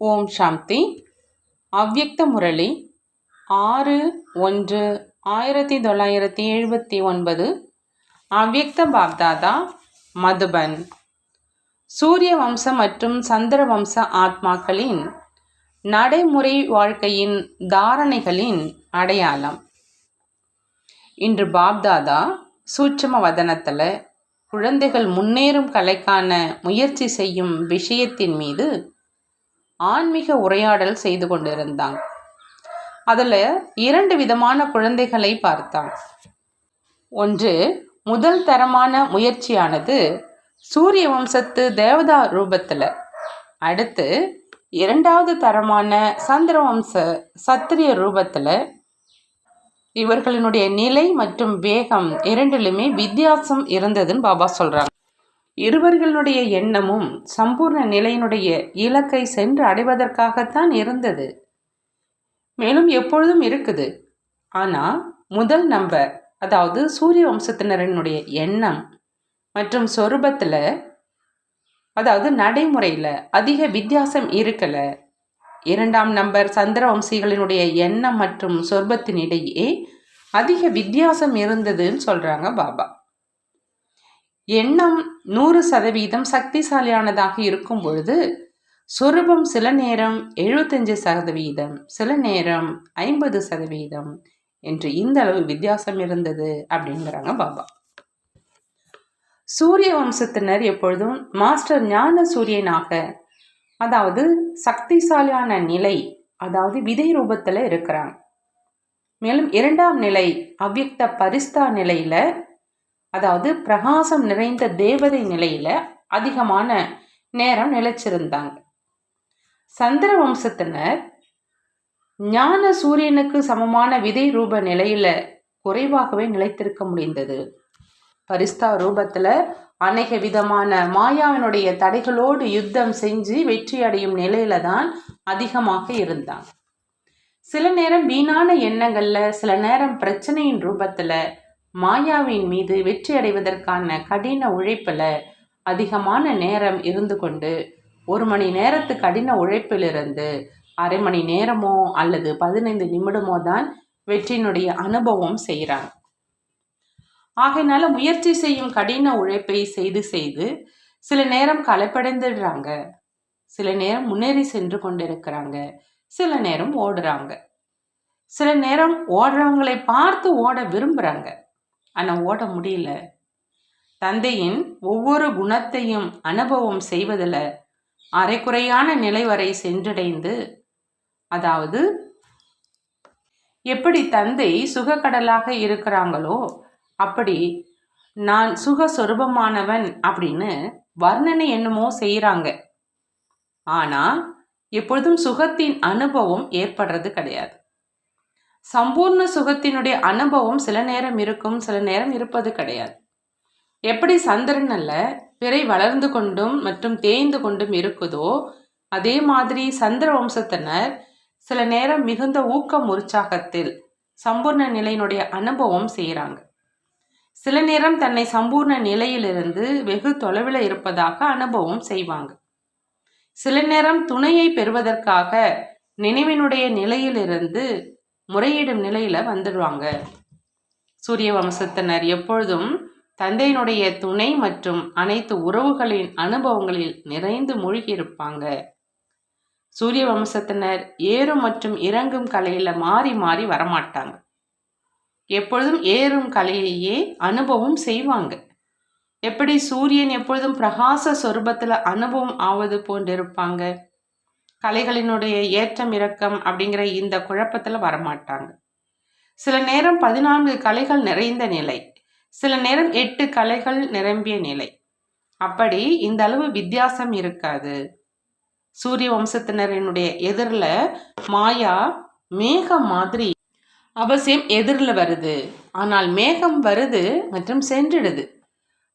ஓம் சாந்தி. அவ்யக்த முரளி ஆறு ஒன்று ஆயிரத்தி தொள்ளாயிரத்தி எழுபத்தி ஒன்பது அவ்யக்த பாப்தாதா மதுபன். சூரிய வம்சம் மற்றும் சந்திர வம்ச ஆத்மாக்களின் நடைமுறை வாழ்க்கையின் தாரணைகளின் அடையாளம். இன்று பாப்தாதா சூட்சம வதனத்தில் குழந்தைகள் முன்னேறும் கலைக்கான முயற்சி செய்யும் விஷயத்தின் மீது ஆன்மீக உரையாடல் செய்து கொண்டிருந்தாங்க அதில் இரண்டு விதமான குழந்தைகளை பார்த்தாங்க ஒன்று முதல் தரமான முயற்சியானது சூரிய வம்சத்து தேவதா ரூபத்தில். அடுத்து இரண்டாவது தரமான சந்திர வம்ச சத்திரிய ரூபத்தில். இவர்களினுடைய நிலை மற்றும் வேகம் இரண்டிலுமே வித்தியாசம் இருந்ததுன்னு பாபா சொல்கிறாங்க இருவர்களுடைய எண்ணமும் சம்பூர்ண நிலையினுடைய இலக்கை சென்று அடைவதற்காகத்தான் இருந்தது. மேலும் எப்பொழுதும் இருக்குது. ஆனால் முதல் நம்பர் அதாவது சூரிய வம்சத்தினரினுடைய எண்ணம் மற்றும் சொரூபத்தில் அதாவது நடைமுறையில் அதிக வித்தியாசம் இருக்கலை. இரண்டாம் நம்பர் சந்திர வம்சிகளினுடைய எண்ணம் மற்றும் சொர்பத்தினிடையே அதிக வித்தியாசம் இருந்ததுன்னு சொல்கிறாங்க பாபா. எண்ணம் நூறு சதவீதம் சக்திசாலியானதாக இருக்கும் பொழுது சொரூபம் சில நேரம் எழுபத்தஞ்சு சதவீதம் சில நேரம் ஐம்பது சதவீதம் என்று இந்த அளவு வித்தியாசம் இருந்தது அப்படிங்கிறாங்க பாபா. சூரிய வம்சத்தினர் எப்பொழுதும் மாஸ்டர் ஞான சூரியனாக அதாவது சக்திசாலியான நிலை அதாவது விதை ரூபத்தில் இருக்கிறாங்க. மேலும் இரண்டாம் நிலை அவ்யக்த பரிஸ்தா நிலையில் அதாவது பிரகாசம் நிறைந்த தேவதை நிலையில் அதிகமான நேரம் நிலைச்சிருந்தாங்க. சந்திர வம்சத்தினர் ஞான சூரியனுக்கு சமமான விதை ரூப நிலையில் குறைவாகவே நிலைத்திருக்க முடிந்தது. பரிஸ்தா ரூபத்தில் அநேக விதமான மாயாவினுடைய தடைகளோடு யுத்தம் செஞ்சு வெற்றி அடையும் நிலையில தான் அதிகமாக இருந்தாங்க. சில நேரம் வீணான எண்ணங்களில் சில நேரம் பிரச்சனையின் ரூபத்தில் மாயாவின் மீது வெற்றி அடைவதற்கான கடின உழைப்பில் அதிகமான நேரம் இருந்து கொண்டு ஒரு மணி நேரத்து கடின உழைப்பிலிருந்து அரை மணி நேரமோ அல்லது பதினைந்து நிமிடமோ தான் வெற்றியினுடைய அனுபவம் செய்கிறாங்க ஆகையினால முயற்சி செய்யும் கடின உழைப்பை செய்து செய்து சில நேரம் களைப்படைந்துடுறாங்க. சில நேரம் முன்னேறி சென்று கொண்டிருக்கிறாங்க. சில நேரம் ஓடுறாங்க. சில நேரம் ஓடுறவங்களை பார்த்து ஓட விரும்புகிறாங்க ஆனால் ஓட முடியல. தந்தையின் ஒவ்வொரு குணத்தையும் அனுபவம் செய்வதில் அரைக்குறையான நிலை வரை சென்றடைந்து அதாவது எப்படி தந்தை சுகக்கடலாக இருக்கிறாங்களோ அப்படி நான் சுகஸ்வரூபமானவன் அப்படின்னு வர்ணனை என்னமோ செய்கிறாங்க ஆனால் எப்பொழுதும் சுகத்தின் அனுபவம் ஏற்படுறது கிடையாது. சம்பூர்ண சுகத்தினுடைய அனுபவம் சில நேரம் இருக்கும் சில நேரம் இருப்பது கிடையாது. எப்படி சந்திரனில் பிறை வளர்ந்து கொண்டும் மற்றும் தேய்ந்து கொண்டும் இருக்குதோ அதே மாதிரி சந்திர வம்சத்தினர் சில நேரம் மிகுந்த ஊக்கம் உற்சாகத்தில் சம்பூர்ண நிலையினுடைய அனுபவம் செய்கிறாங்க சில நேரம் தன்னை சம்பூர்ண நிலையிலிருந்து வெகு தொலைவில் இருப்பதாக அனுபவம் செய்வாங்க. சில நேரம் துணையை பெறுவதற்காக நினைவினுடைய நிலையிலிருந்து முறையிடும் நிலையில் வந்துடுவாங்க. சூரிய வம்சத்தினர் எப்பொழுதும் தந்தையினுடைய துணை மற்றும் அனைத்து உறவுகளின் அனுபவங்களில் நிறைந்து மூழ்கியிருப்பாங்க. சூரிய வம்சத்தினர் ஏறும் மற்றும் இறங்கும் கலையில் மாறி மாறி வரமாட்டாங்க. எப்பொழுதும் ஏறும் கலையையே அனுபவம் செய்வாங்க. எப்படி சூரியன் எப்பொழுதும் பிரகாச சொரூபத்தில் அனுபவம் ஆவது போன்றிருப்பாங்க? கலைகளினுடைய ஏற்றம் இறக்கம் அப்படிங்கிற இந்த குழப்பத்தில் வரமாட்டாங்க. சில நேரம் பதினான்கு கலைகள் நிறைந்த நிலை சில நேரம் எட்டு கலைகள் நிரம்பிய நிலை. அப்படி இந்த அளவு வித்தியாசம் இருக்காது. சூரிய வம்சத்தினரினுடைய எதிரில் மாயா மேகம் மாதிரி அவசியம் எதிரில் வருது. ஆனால் மேகம் வருது மற்றும் சென்றிடுது.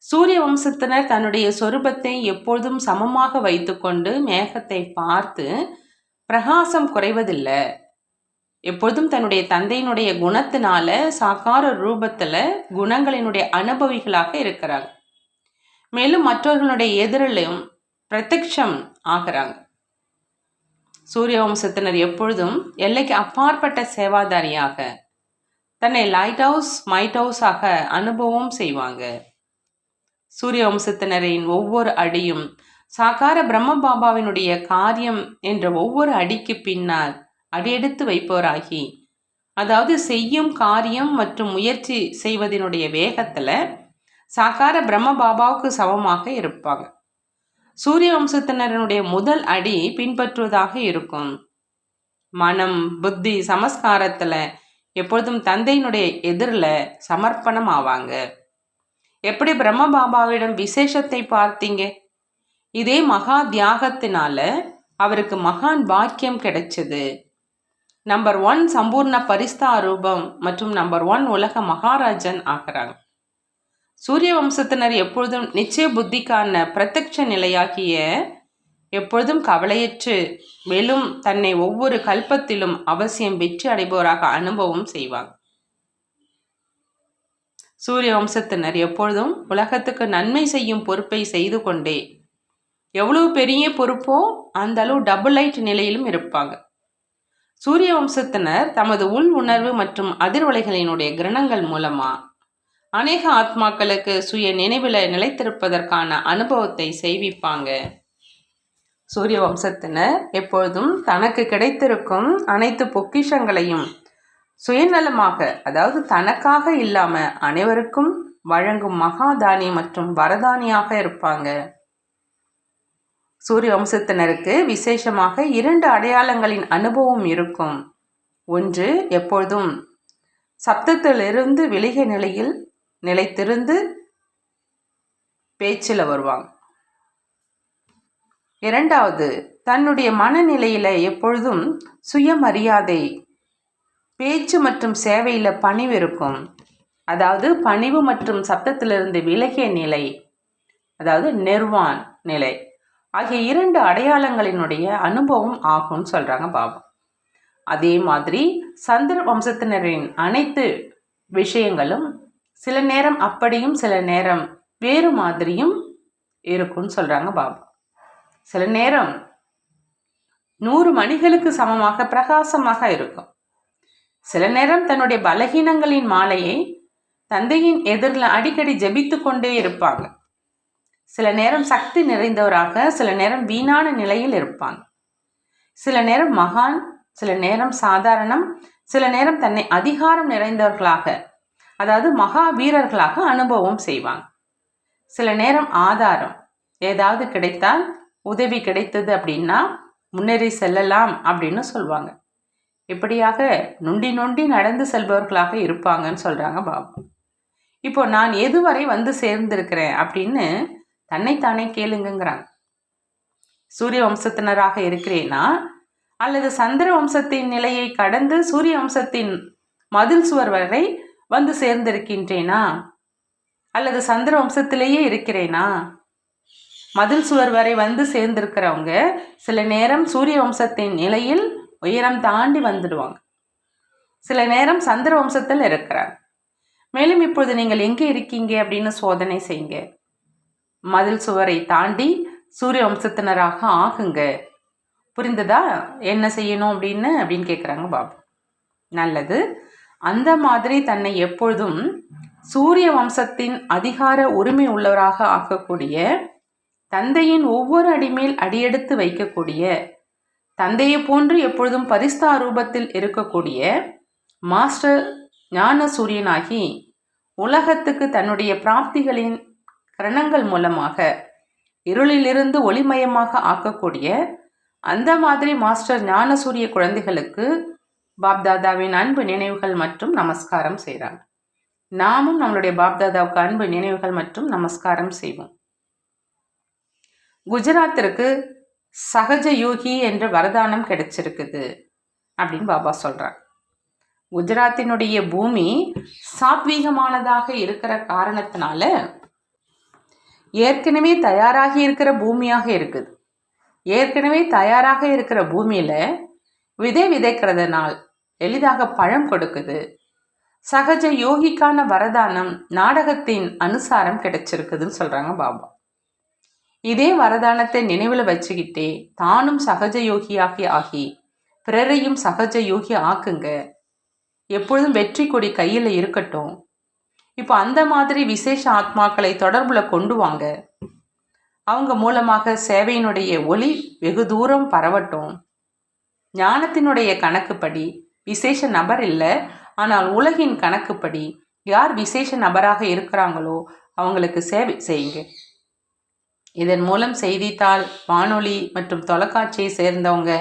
சூரிய வம்சத்தினர் தன்னுடைய சொரூபத்தை எப்பொழுதும் சமமாக வைத்துக்கொண்டு மேகத்தை பார்த்து பிரகாசம் குறைவதில்லை. எப்பொழுதும் தன்னுடைய தந்தையினுடைய குணத்தினால சாக்கார ரூபத்தில் குணங்களினுடைய அனுபவிகளாக இருக்கிறாங்க மேலும் மற்றவர்களுடைய எதிரிலும் பிரத்யக்ஷம் ஆகிறாங்க. சூரிய வம்சத்தினர் எப்பொழுதும் எல்லைக்கு அப்பாற்பட்ட சேவாதாரியாக தன்னை லைட் ஹவுஸ் மைட் ஹவுஸாக அனுபவம் செய்வாங்க. சூரிய வம்சத்தினரின் ஒவ்வொரு அடியும் சாகார பிரம்ம பாபாவினுடைய காரியம் என்ற ஒவ்வொரு அடிக்கு பின்னால் அடியெடுத்து வைப்பவராகி அதாவது செய்யும் காரியம் மற்றும் முயற்சி செய்வதனுடைய வேகத்தில் சாக்கார பிரம்ம பாபாவுக்கு சமமாக இருப்பாங்க. சூரிய வம்சத்தினரனுடைய முதல் அடி பின்பற்றுவதாக இருக்கும். மனம் புத்தி சமஸ்காரத்தில் எப்பொழுதும் தந்தையினுடைய எதிரில் சமர்ப்பணம் ஆவாங்க. எப்படி பிரம்ம பாபாவிடம் விசேஷத்தை பார்த்தீங்க? இதே மகா தியாகத்தினால அவருக்கு மகான் பாக்கியம் கிடைச்சது. நம்பர் ஒன் சம்பூர்ண பரிஸ்தா ரூபம் மற்றும் நம்பர் ஒன் உலக மகாராஜன் ஆகிறாங்க. சூரிய வம்சத்தினர் எப்பொழுதும் நிச்சய புத்திக்கான பிரத்யட்ச நிலையாகிய எப்பொழுதும் கவலையற்று மேலும் தன்னை ஒவ்வொரு கல்பத்திலும் அவசியம் வெற்றி அடைபவராக அனுபவம் செய்வாங்க. சூரிய வம்சத்தினர் எப்பொழுதும் உலகத்துக்கு நன்மை செய்யும் பொறுப்பை செய்து கொண்டே. எவ்வளவு பெரிய பொறுப்போ அந்த அளவு டபுள் லைட் நிலையிலும் இருப்பாங்க. சூரிய வம்சத்தினர் தமது உள் உணர்வு மற்றும் அதிர்வலைகளினுடைய கிரணங்கள் மூலமா அநேக ஆத்மாக்களுக்கு சுய நினைவில் நிலைத்திருப்பதற்கான அனுபவத்தை செய்விப்பாங்க. சூரிய வம்சத்தினர் எப்பொழுதும் தனக்கு கிடைத்திருக்கும் அனைத்து பொக்கிஷங்களையும் சுயநலமாக அதாவது தனக்காக இல்லாம அனைவருக்கும் வழங்கும் மகாதானி மற்றும் வரதானியாக இருப்பாங்க. சூரிய வம்சத்தினருக்கு விசேஷமாக இரண்டு அடையாளங்களின் அனுபவம் இருக்கும். ஒன்று எப்பொழுதும் சப்தத்திலிருந்து விலகிய நிலையில் நிலைத்திருந்து பேச்சில் வருவாங்க. இரண்டாவது தன்னுடைய மனநிலையில எப்பொழுதும் சுயமரியாதை பேச்சு மற்றும் சேவையில் பணிவு இருக்கும். அதாவது பணிவு மற்றும் சப்தத்திலிருந்து விலகிய நிலை. அதாவது நெர்வான் நிலை. ஆகிய இரண்டு அடையாளங்களினுடைய அனுபவம் ஆகும்னு சொல்கிறாங்க பாபா. அதே மாதிரி சந்திர வம்சத்தினரின் அனைத்து விஷயங்களும் சில நேரம் அப்படியும் சில நேரம் வேறு மாதிரியும் இருக்கும்னு சொல்கிறாங்க பாபா. சில நேரம் நூறு மணிகளுக்கு சமமாக பிரகாசமாக இருக்கும். சில நேரம் தன்னுடைய பலகீனங்களின் மாலையை தந்தையின் எதிரில் அடிக்கடி ஜெபித்து கொண்டே இருப்பாங்க. சில நேரம் சக்தி நிறைந்தவராக சில நேரம் வீணான நிலையில் இருப்பாங்க. சில நேரம் மகான் சில நேரம் சாதாரணம் சில நேரம் தன்னை அதிகாரம் நிறைந்தவர்களாக அதாவது மகா வீரர்களாக அனுபவம் செய்வாங்க. சில நேரம் ஆதாரம் ஏதாவது கிடைத்தால் உதவி கிடைத்தது அப்படின்னா முன்னேறி செல்லலாம் அப்படின்னு சொல்லுவாங்க இப்படியாக நொண்டி நொண்டி நடந்து செல்பவர்களாக இருப்பாங்கன்னு சொல்கிறாங்க பாபு. இப்போ நான் எதுவரை வந்து சேர்ந்திருக்கிறேன் அப்படின்னு தன்னைத்தானே கேளுங்கிறாங்க சூரிய வம்சத்தினராக இருக்கிறேனா? அல்லது சந்திர வம்சத்தின் நிலையை கடந்து சூரிய வம்சத்தின் மதில் சுவர் வரை வந்து சேர்ந்திருக்கின்றேனா? அல்லது சந்திர வம்சத்திலேயே இருக்கிறேனா? மதில் சுவர் வரை வந்து சேர்ந்திருக்கிறவங்க சில நேரம் சூரிய வம்சத்தின் நிலையில் உயரம் தாண்டி வந்துடுவாங்க. சில நேரம் சந்திர வம்சத்தில் இருக்கிறார். மேலும் இப்பொழுது நீங்கள் எங்கே இருக்கீங்க அப்படின்னு சோதனை செய்யுங்க. மதில் சுவரை தாண்டி சூரிய வம்சத்தினராக ஆகுங்க. புரிந்ததா? என்ன செய்யணும் அப்படின்னு அப்படின்னு கேட்குறாங்க பாபு. நல்லது. அந்த மாதிரி தன்னை எப்பொழுதும் சூரிய வம்சத்தின் அதிகார உரிமை உள்ளவராக ஆக்கக்கூடிய தந்தையின் ஒவ்வொரு அடிமேல் அடியெடுத்து வைக்கக்கூடிய தந்தையை போன்று எப்பொழுதும் பரிஸ்தா ரூபத்தில் இருக்கக்கூடிய மாஸ்டர் ஞான சூரியனாகி உலகத்துக்கு தன்னுடைய பிராப்திகளின் கரணங்கள் மூலமாக இருளிலிருந்து ஒளிமயமாக ஆக்கக்கூடிய அந்த மாதிரி மாஸ்டர் ஞானசூரிய குழந்தைகளுக்கு பாப்தாதாவின் அன்பு நினைவுகள் மற்றும் நமஸ்காரம் செய்கிறாங்க நாமும் நம்மளுடைய பாப்தாதாவுக்கு அன்பு நினைவுகள் மற்றும் நமஸ்காரம் செய்வோம். குஜராத்திற்கு சகஜ யோகி என்ற வரதானம் கிடைச்சிருக்குது அப்படின்னு பாபா சொல்கிறார் குஜராத்தினுடைய பூமி சாத்வீகமானதாக இருக்கிற காரணத்தினால ஏற்கனவே தயாராகி இருக்கிற பூமியாக இருக்குது. ஏற்கனவே தயாராக இருக்கிற பூமியில் விதை விதைக்கிறதுனால் எளிதாக பழம் கொடுக்குது. சகஜ யோகிக்கான வரதானம் நாடகத்தின் அனுசாரம் கிடைச்சிருக்குதுன்னு சொல்கிறாங்க பாபா. இதே வரதானத்தை நினைவில் வச்சுக்கிட்டே தானும் சகஜ யோகியாகி ஆகி பிறரையும் சகஜ யோகி ஆக்குங்க. எப்பொழுதும் வெற்றி கொடி கையில் இருக்கட்டும். இப்போ அந்த மாதிரி விசேஷ ஆத்மாக்களை தொடர்பில் கொண்டு வாங்க. அவங்க மூலமாக சேவையினுடைய ஒளி வெகு தூரம் பரவட்டும். ஞானத்தினுடைய கணக்குப்படி விசேஷ நபர் இல்லை ஆனால் உலகின் கணக்குப்படி யார் விசேஷ நபராக இருக்கிறாங்களோ அவங்களுக்கு சேவை செய்யுங்க. இதன் மூலம் செய்தித்தாள் வானொலி மற்றும் தொலைக்காட்சியை சேர்ந்தவங்க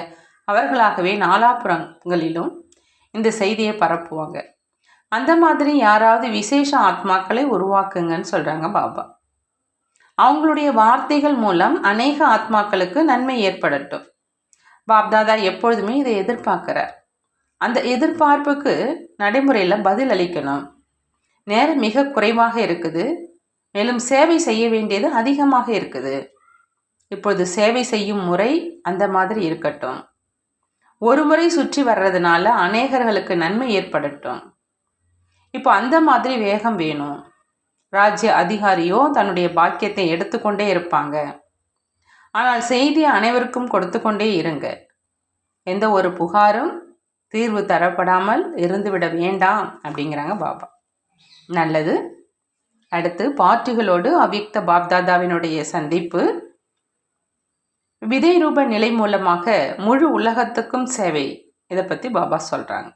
அவர்களாகவே நாலாபுறங்களிலும் இந்த செய்தியை பரப்புவாங்க. அந்த மாதிரி யாராவது விசேஷ ஆத்மாக்களை உருவாக்குங்கன்னு சொல்கிறாங்க பாபா. அவங்களுடைய வார்த்தைகள் மூலம் அநேக ஆத்மாக்களுக்கு நன்மை ஏற்படட்டும். பாப்தாதா எப்பொழுதுமே இதை எதிர்பார்க்கிறார். அந்த எதிர்பார்ப்புக்கு நடைமுறையில் பதில் அளிக்கணும். நேரம் மிக குறைவாக இருக்குது. மேலும் சேவை செய்ய வேண்டியது அதிகமாக இருக்குது. இப்பொழுது சேவை செய்யும் முறை அந்த மாதிரி இருக்கட்டும். ஒரு முறை சுற்றி வர்றதுனால அநேகர்களுக்கு நன்மை ஏற்படட்டும். இப்போ அந்த மாதிரி வேகம் வேணும். ராஜ்ய அதிகாரியோ தன்னுடைய பாக்கியத்தை எடுத்துக்கொண்டே இருப்பாங்க. ஆனால் செய்தி அனைவருக்கும் கொடுத்து கொண்டே இருங்க. எந்த ஒரு புகாரும் தீர்வு தரப்படாமல் இருந்துவிட வேண்டாம் அப்படிங்கிறாங்க பாபா. நல்லது. அடுத்து பார்ட்டிகளோடு அவ்யக்த பாப்தாதாவினுடைய சந்திப்பு. விதை ரூப நிலை மூலமாக முழு உலகத்துக்கும் சேவை. இதை பற்றி பாபா சொல்கிறாங்க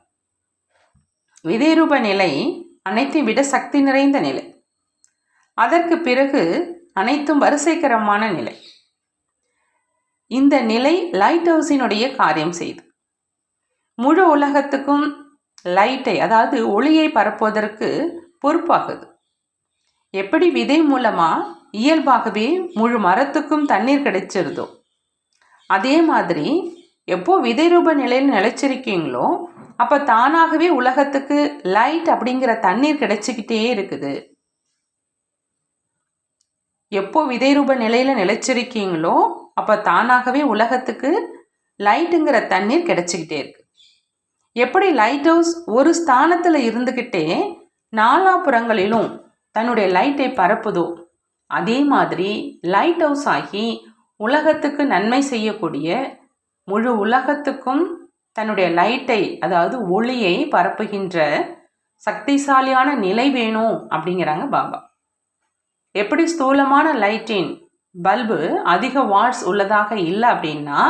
விதை ரூப நிலை அனைத்தையும் விட சக்தி நிறைந்த நிலை. அதற்கு பிறகு அனைத்தும் வரிசைக்கரமான நிலை. இந்த நிலை லைட் ஹவுஸினுடைய காரியம் செய்து. முழு உலகத்துக்கும் லைட்டை அதாவது ஒளியை பரப்புவதற்கு பொறுப்பாகுது. எப்படி விதை மூலமா இயல்பாகவே முழு மரத்துக்கும் தண்ணீர் கிடைச்சிருதோ? அதே மாதிரி எப்போ விதை ரூப நிலையில் நிலைச்சிருக்கீங்களோ அப்போ தானாகவே உலகத்துக்கு லைட் அப்படிங்கிற தண்ணீர் கிடைச்சிக்கிட்டே இருக்குது. எப்போ விதை ரூப நிலையில் நிலைச்சிருக்கீங்களோ அப்போ தானாகவே உலகத்துக்கு லைட்டுங்கிற தண்ணீர் கிடைச்சிக்கிட்டே இருக்கு. எப்படி லைட் ஹவுஸ் ஒரு ஸ்தானத்தில் இருந்துக்கிட்டே நாலாபுறங்களிலும் தன்னுடைய லைட்டை பரப்புதோ? அதே மாதிரி லைட் ஹவுஸ் ஆகி உலகத்துக்கு நன்மை செய்யக்கூடிய முழு உலகத்துக்கும் தன்னுடைய லைட்டை அதாவது ஒளியை பரப்புகின்ற சக்திசாலியான நிலை வேணும் அப்படிங்கிறாங்க பாபா. எப்படி ஸ்தூலமான லைட்டின் பல்பு அதிக வாட்ஸ் உள்ளதாக இல்லை அப்படின்னா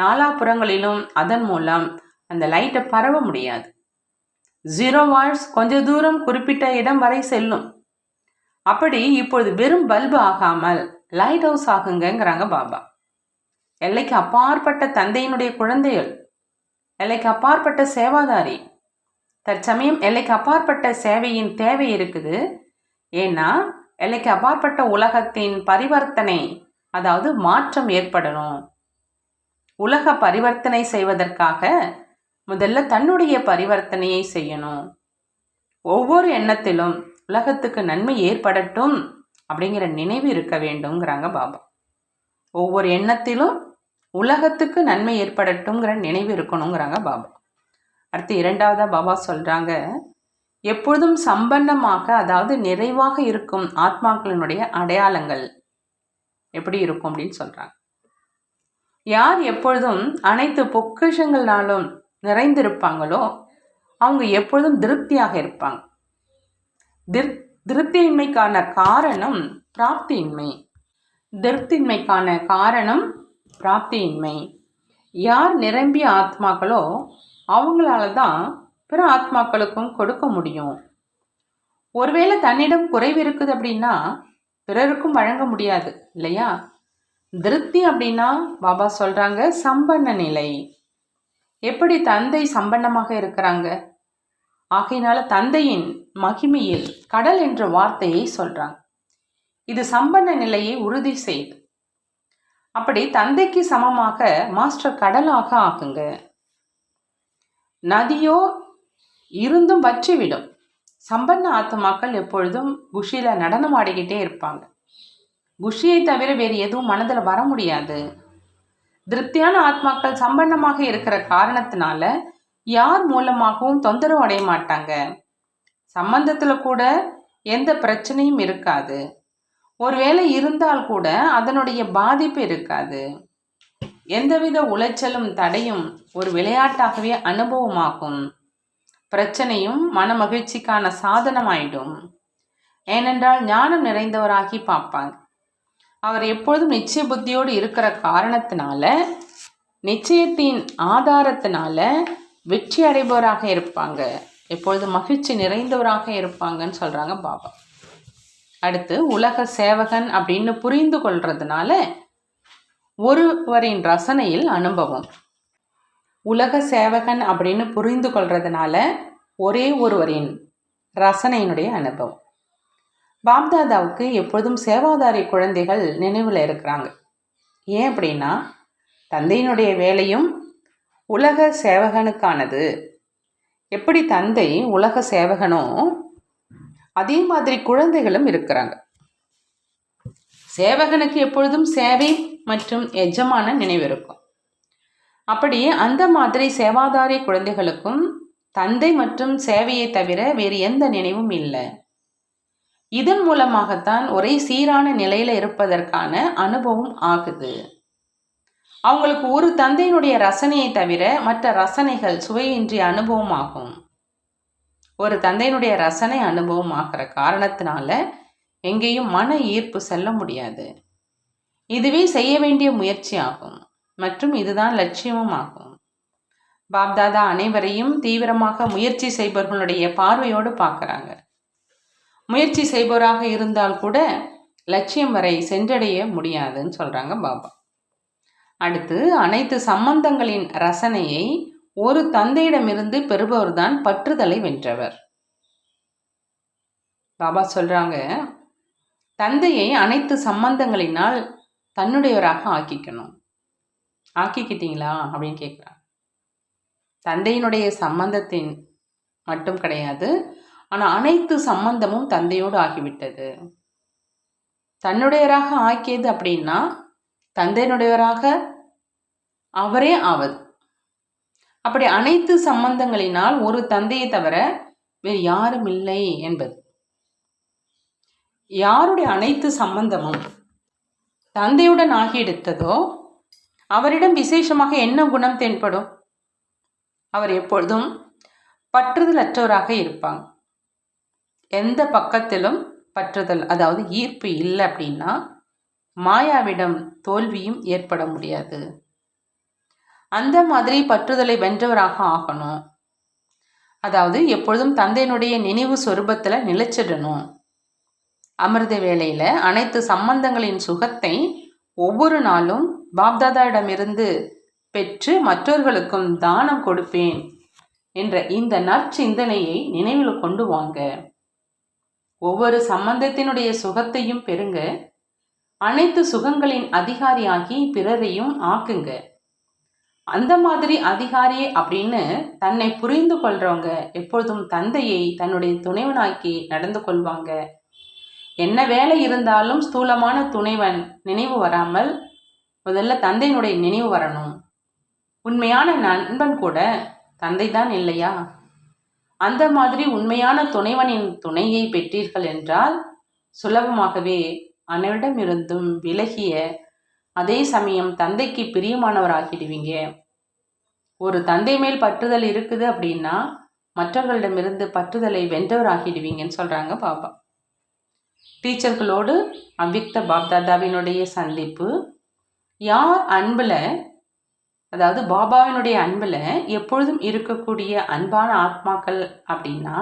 நாலாபுறங்களிலும் அதன் மூலம் அந்த லைட்டை பரவ முடியாது. ஜீரோ வாட்ஸ் கொஞ்ச தூரம் குறிப்பிட்ட இடம் வரை செல்லும். அப்படி இப்பொழுது வெறும் பல்பு ஆகாமல் லைட் ஹவுஸ் ஆகுங்கிறாங்க பாபா. எல்லைக்கு அப்பாற்பட்ட தந்தையினுடைய குழந்தைகள் எல்லைக்கு அப்பாற்பட்ட சேவாதாரி தற்சமயம் எல்லைக்கு அப்பாற்பட்ட சேவையின் தேவை இருக்குது. ஏன்னா எல்லைக்கு அப்பாற்பட்ட உலகத்தின் பரிவர்த்தனை அதாவது மாற்றம் ஏற்படணும். உலக பரிவர்த்தனை செய்வதற்காக முதல்ல தன்னுடைய பரிவர்த்தனையை செய்யணும். ஒவ்வொரு எண்ணத்திலும் உலகத்துக்கு நன்மை ஏற்படட்டும் அப்படிங்கிற நினைவு இருக்க வேண்டும்ங்கிறாங்க பாபா. ஒவ்வொரு எண்ணத்திலும் உலகத்துக்கு நன்மை ஏற்படட்டும்ங்கிற நினைவு இருக்கணுங்கிறாங்க பாபா. அடுத்து இரண்டாவதாக பாபா சொல்கிறாங்க எப்பொழுதும் சம்பன்னமாக அதாவது நிறைவாக இருக்கும் ஆத்மாக்களினுடைய அடையாளங்கள் எப்படி இருக்கும்? அப்படின்னு சொல்கிறாங்க யார் எப்பொழுதும் அனைத்து பொக்கிஷங்கள்னாலும் நிறைந்திருப்பாங்களோ அவங்க எப்பொழுதும் திருப்தியாக இருப்பாங்க. திர் திருப்தியின்மைக்கான காரணம் பிராப்தியின்மை. திருப்தியின்மைக்கான காரணம் பிராப்தியின்மை. யார் நிரம்பிய ஆத்மாக்களோ அவங்களால தான் பிற ஆத்மாக்களுக்கும் கொடுக்க முடியும். ஒருவேளை தன்னிடம் குறைவு இருக்குது அப்படின்னா பிறருக்கும் வழங்க முடியாது இல்லையா? திருப்தி அப்படின்னா பாபா சொல்கிறாங்க சம்பன்ன நிலை. எப்படி தந்தை சம்பன்னமாக இருக்கிறாங்க? ஆகையினால தந்தையின் மகிமையில் கடல் என்ற வார்த்தையை சொல்றாங்க. இது சம்பன்ன நிலையை உறுதி செய்து அப்படி தந்தைக்கு சமமாக மாஸ்டர் கடலாக ஆக்குங்க. நதியோ இருந்தும் வற்றிவிடும். சம்பன்ன ஆத்மாக்கள் எப்பொழுதும் குஷியில நடனம் ஆடிக்கிட்டே இருப்பாங்க. குஷியை தவிர வேறு எதுவும் மனதில் வர முடியாது. திருப்தியான ஆத்மாக்கள் சம்பன்னமாக இருக்கிற காரணத்தினால யார் மூலமாகவும் தொந்தரவு அடைய மாட்டாங்க. சம்பந்தத்தில் கூட எந்த பிரச்சனையும் இருக்காது. ஒருவேளை இருந்தால் கூட அதனுடைய பாதிப்பு இருக்காது. எந்தவித உளைச்சலும் தடையும் ஒரு விளையாட்டாகவே அனுபவமாகும். பிரச்சனையும் மன மகிழ்ச்சிக்கான சாதனமாயிடும். ஏனென்றால் ஞானம் நிறைந்தவராகி பார்ப்பாங்க அவர் எப்பொழுதும் நிச்சய புத்தியோடு இருக்கிற காரணத்தினால நிச்சயத்தின் ஆதாரத்தினால வெற்றி அடைபவராக இருப்பாங்க. எப்பொழுது மகிழ்ச்சி நிறைந்தவராக இருப்பாங்கன்னு சொல்கிறாங்க பாபா. அடுத்து உலக சேவகன் அப்படின்னு புரிந்து கொள்றதுனால ஒருவரின் ரசனையில் அனுபவம். உலக சேவகன் அப்படின்னு புரிந்து கொள்றதுனால ஒரே ஒருவரின் ரசனையினுடைய அனுபவம். பாப்தாதாவுக்கு எப்பொழுதும் சேவாதாரி குழந்தைகள் நினைவில் இருக்கிறாங்க. ஏன் அப்படின்னா தந்தையினுடைய வேலையும் உலக சேவகனுக்கானது. எப்படி தந்தை உலக சேவகனோ அதே மாதிரி குழந்தைகளும் இருக்கிறாங்க. சேவகனுக்கு எப்பொழுதும் சேவை மற்றும் எஜமான நினைவு இருக்கும். அப்படி அந்த மாதிரி சேவாதாரி குழந்தைகளுக்கும் தந்தை மற்றும் சேவையை தவிர வேறு எந்த நினைவும் இல்லை. இதன் மூலமாகத்தான் ஒரே சீரான நிலையில் இருப்பதற்கான அனுபவம் ஆகுது. அவங்களுக்கு ஒரு தந்தையினுடைய ரசனையை தவிர மற்ற ரசனைகள் சுவையின்றி அனுபவமாகும். ஒரு தந்தையினுடைய ரசனை அனுபவம் ஆகிற காரணத்தினால எங்கேயும் மன ஈர்ப்பு செல்ல முடியாது. இதுவே செய்ய வேண்டிய முயற்சி ஆகும் மற்றும் இதுதான் லட்சியமும் ஆகும் பாப்தாதா அனைவரையும் தீவிரமாக முயற்சி செய்பவர்களுடைய பார்வையோடு பார்க்குறாங்க. முயற்சி செய்பவராக இருந்தால் கூட லட்சியம் வரை சென்றடைய முடியாதுன்னு சொல்கிறாங்க பாபா. அடுத்து அனைத்து சம்பந்தங்களின் ரசனையை ஒரு தந்தையிடமிருந்து பெறுபவர்தான் பற்றுதலை வென்றவர். பாபா சொல்றாங்க தந்தையை அனைத்து சம்பந்தங்களினால் தன்னுடையவராக ஆக்கிக்கணும். ஆக்கிக்கிட்டீங்களா? அப்படின்னு கேட்குறாங்க தந்தையினுடைய சம்பந்தத்தின் மட்டும் கிடையாது ஆனால் அனைத்து சம்பந்தமும் தந்தையோடு ஆகிவிட்டது. தன்னுடையராக ஆக்கியது அப்படின்னா தந்தையினுடையவராக அவரே ஆவது அப்படி அனைத்து சம்பந்தங்களினால் ஒரு தந்தையை தவிர வேறு யாரும் இல்லை என்பது. யாருடைய அனைத்து சம்பந்தமும் தந்தையுடன் ஆகியெடுத்ததோ அவரிடம் விசேஷமாக என்ன குணம் தென்படும்? அவர் எப்பொழுதும் பற்றுதல் அற்றவராக இருப்பாங்க எந்த பக்கத்திலும் பற்றுதல் அதாவது ஈர்ப்பு இல்லை அப்படின்னா மாயாவிடம் தோல்வியும் ஏற்பட முடியாது. அந்த மாதிரி பற்றுதலை வென்றவராக ஆகணும். அதாவது எப்பொழுதும் தந்தையினுடைய நினைவு சொரூபத்தில் நிலைச்சிடணும். அமிர்த வேளையில் அனைத்து சம்பந்தங்களின் சுகத்தை ஒவ்வொரு நாளும் பாப்தாதாவிடமிருந்து பெற்று மற்றவர்களுக்கும் தானம் கொடுப்பேன் என்ற இந்த நற்சிந்தனையை நினைவில் கொண்டு வாங்க. ஒவ்வொரு சம்பந்தத்தினுடைய சுகத்தையும் பெறுங்க. அனைத்து சுகங்களின் அதிகாரியாகி பிறரையும் ஆக்குங்க. அந்த மாதிரி அதிகாரி அப்படின்னு தன்னை புரிந்து கொள்றவங்க எப்பொழுதும் தந்தையை தன்னுடைய துணைவனாக்கி நடந்து கொள்வாங்க. என்ன வேலை இருந்தாலும் ஸ்தூலமான துணைவன் நினைவு வராமல் முதல்ல தந்தையினுடைய நினைவு வரணும். உண்மையான நண்பன் கூட தந்தை தான் இல்லையா? அந்த மாதிரி உண்மையான துணைவனின் துணையை பெற்றீர்கள் என்றால் சுலபமாகவே அனைவரிடமிருந்தும் விலகிய அதே சமயம் தந்தைக்கு பிரியமானவராகிடுவீங்க. ஒரு தந்தை மேல் பற்றுதல் இருக்குது அப்படின்னா மற்றவர்களிடமிருந்து பற்றுதலை வென்றவராகிடுவீங்கன்னு சொல்கிறாங்க பாபா. டீச்சர்களோடு அவ்விக்த பாப்தாதாவினுடைய சந்திப்பு. யார் அன்பில் அதாவது பாபாவினுடைய அன்பில் எப்பொழுதும் இருக்கக்கூடிய அன்பான ஆத்மாக்கள் அப்படின்னா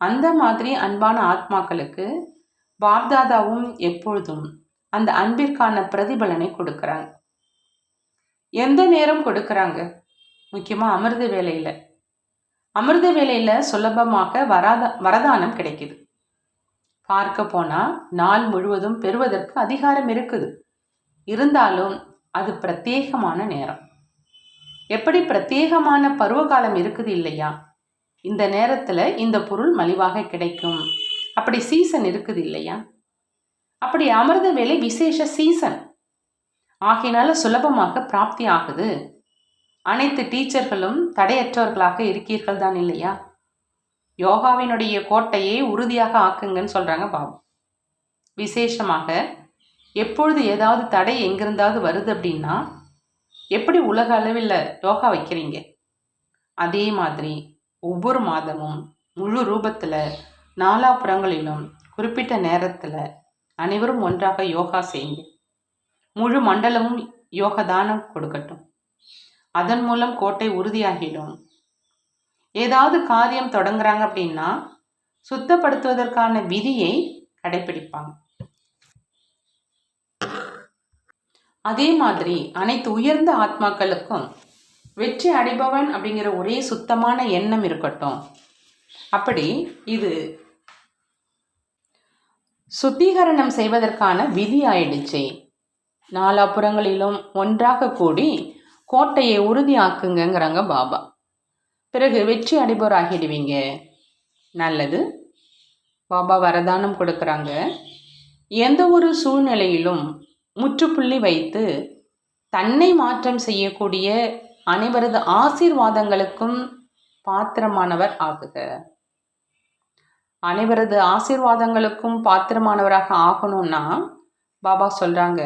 அந்த மாதிரி அன்பான ஆத்மாக்களுக்கு பாப்தாதாவும் எப்பொழுதும் அந்த அன்பிற்கான பிரதிபலனை கொடுக்குறாங்க. எந்த நேரம் கொடுக்குறாங்க? முக்கியமாக அமிர்த வேலையில் அமிர்த வேலையில் சுலபமாக வராத வரதானம் கிடைக்குது. பார்க்க போனால் நாள் முழுவதும் பெறுவதற்கு அதிகாரம் இருக்குது. இருந்தாலும் அது பிரத்யேகமான நேரம். எப்படி பிரத்யேகமான பருவகாலம் இருக்குது இல்லையா? இந்த நேரத்தில் இந்த பொருள் மலிவாக கிடைக்கும். அப்படி சீசன் இருக்குது இல்லையா? அப்படி அமிர்த வேலை விசேஷ சீசன் ஆகையினால சுலபமாக பிராப்தி ஆகுது. அனைத்து டீச்சர்களும் தடையற்றவர்களாக இருக்கீர்கள் தான் இல்லையா? யோகாவினுடைய கோட்டையை உறுதியாக ஆக்குங்கன்னு சொல்கிறாங்க பாபு. விசேஷமாக எப்பொழுது ஏதாவது தடை எங்கிருந்தாவது வருது அப்படின்னா எப்படி உலக அளவில் யோகா வைக்கிறீங்க? அதே மாதிரி ஒவ்வொரு மாதமும் முழு ரூபத்தில் நாலாபுறங்களிலும் குறிப்பிட்ட நேரத்தில் அனைவரும் ஒன்றாக யோகா செய்யுங்க. முழு மண்டலமும் யோகதானம் கொடுக்கட்டும். அதன் மூலம் கோட்டை உறுதியாகிடும். ஏதாவது காரியம் தொடங்குறாங்க அப்படின்னா சுத்தப்படுத்துவதற்கான விதியை கடைபிடிப்பாங்க அதே மாதிரி அனைத்து உயர்ந்த ஆத்மாக்களுக்கும் வெற்றி அடைபவன் அப்படிங்கிற ஒரே சுத்தமான எண்ணம் இருக்கட்டும். அப்படி இது சுத்திகரணம் செய்வதற்கான விதி ஆயிடுச்சு. நாலாபுறங்களிலும் ஒன்றாக கூடி கோட்டையை உறுதியாக்குங்கிறாங்க பாபா. பிறகு வெற்றி அடைபவர் ஆகிடுவீங்க நல்லது. பாபா வரதானம் கொடுக்குறாங்க. எந்த ஒரு சூழ்நிலையிலும் முற்றுப்புள்ளி வைத்து தன்னை மாற்றம் செய்யக்கூடிய அனைவரது ஆசீர்வாதங்களுக்கும் பாத்திரமானவர் ஆகுக. அனைவரது ஆசீர்வாதங்களுக்கும் பாத்திரமானவராக ஆகணும்னா பாபா சொல்கிறாங்க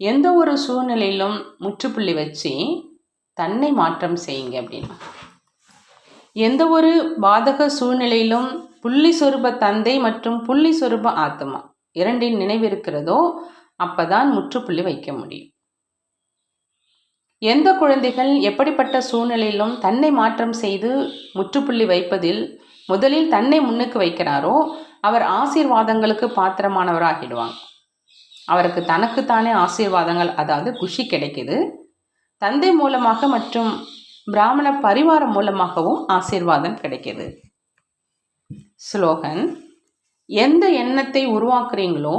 எந்த ஒரு சூழ்நிலையிலும் முற்றுப்புள்ளி வச்சு தன்னை மாற்றம் செய்யுங்க அப்படின்னு. எந்த ஒரு பாதக சூழ்நிலையிலும் புள்ளி சொருப தந்தை மற்றும் புள்ளி சொருப ஆத்மா இரண்டின் நினைவு இருக்கிறதோ அப்பதான் முற்றுப்புள்ளி வைக்க முடியும். எந்த குழந்தைகள் எப்படிப்பட்ட சூழ்நிலையிலும் தன்னை மாற்றம் செய்து முற்றுப்புள்ளி வைப்பதில் முதலில் தன்னை முன்னுக்கு வைக்கிறாரோ அவர் ஆசீர்வாதங்களுக்கு பாத்திரமானவராகிடுவாங்க. அவருக்கு தனக்குத்தானே ஆசீர்வாதங்கள் அதாவது குஷி கிடைக்குது. தந்தை மூலமாக மற்றும் பிராமண பரிவாரம் மூலமாகவும் ஆசீர்வாதம் கிடைக்கிது. ஸ்லோகன் எந்த எண்ணத்தை உருவாக்குறீங்களோ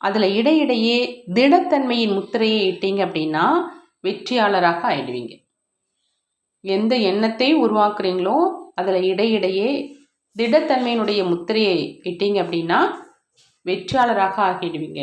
அதில் இடையிடையே திடத்தன்மையின் முத்திரையை இட்டீங்க அப்படின்னா வெற்றியாளராக ஆயிடுவீங்க. எந்த எண்ணத்தை உருவாக்குறீங்களோ அதில் இடையிடையே திடத்தன்மையினுடைய முத்திரையை இட்டீங்க அப்படின்னா வெற்றியாளராக ஆகிடுவீங்க.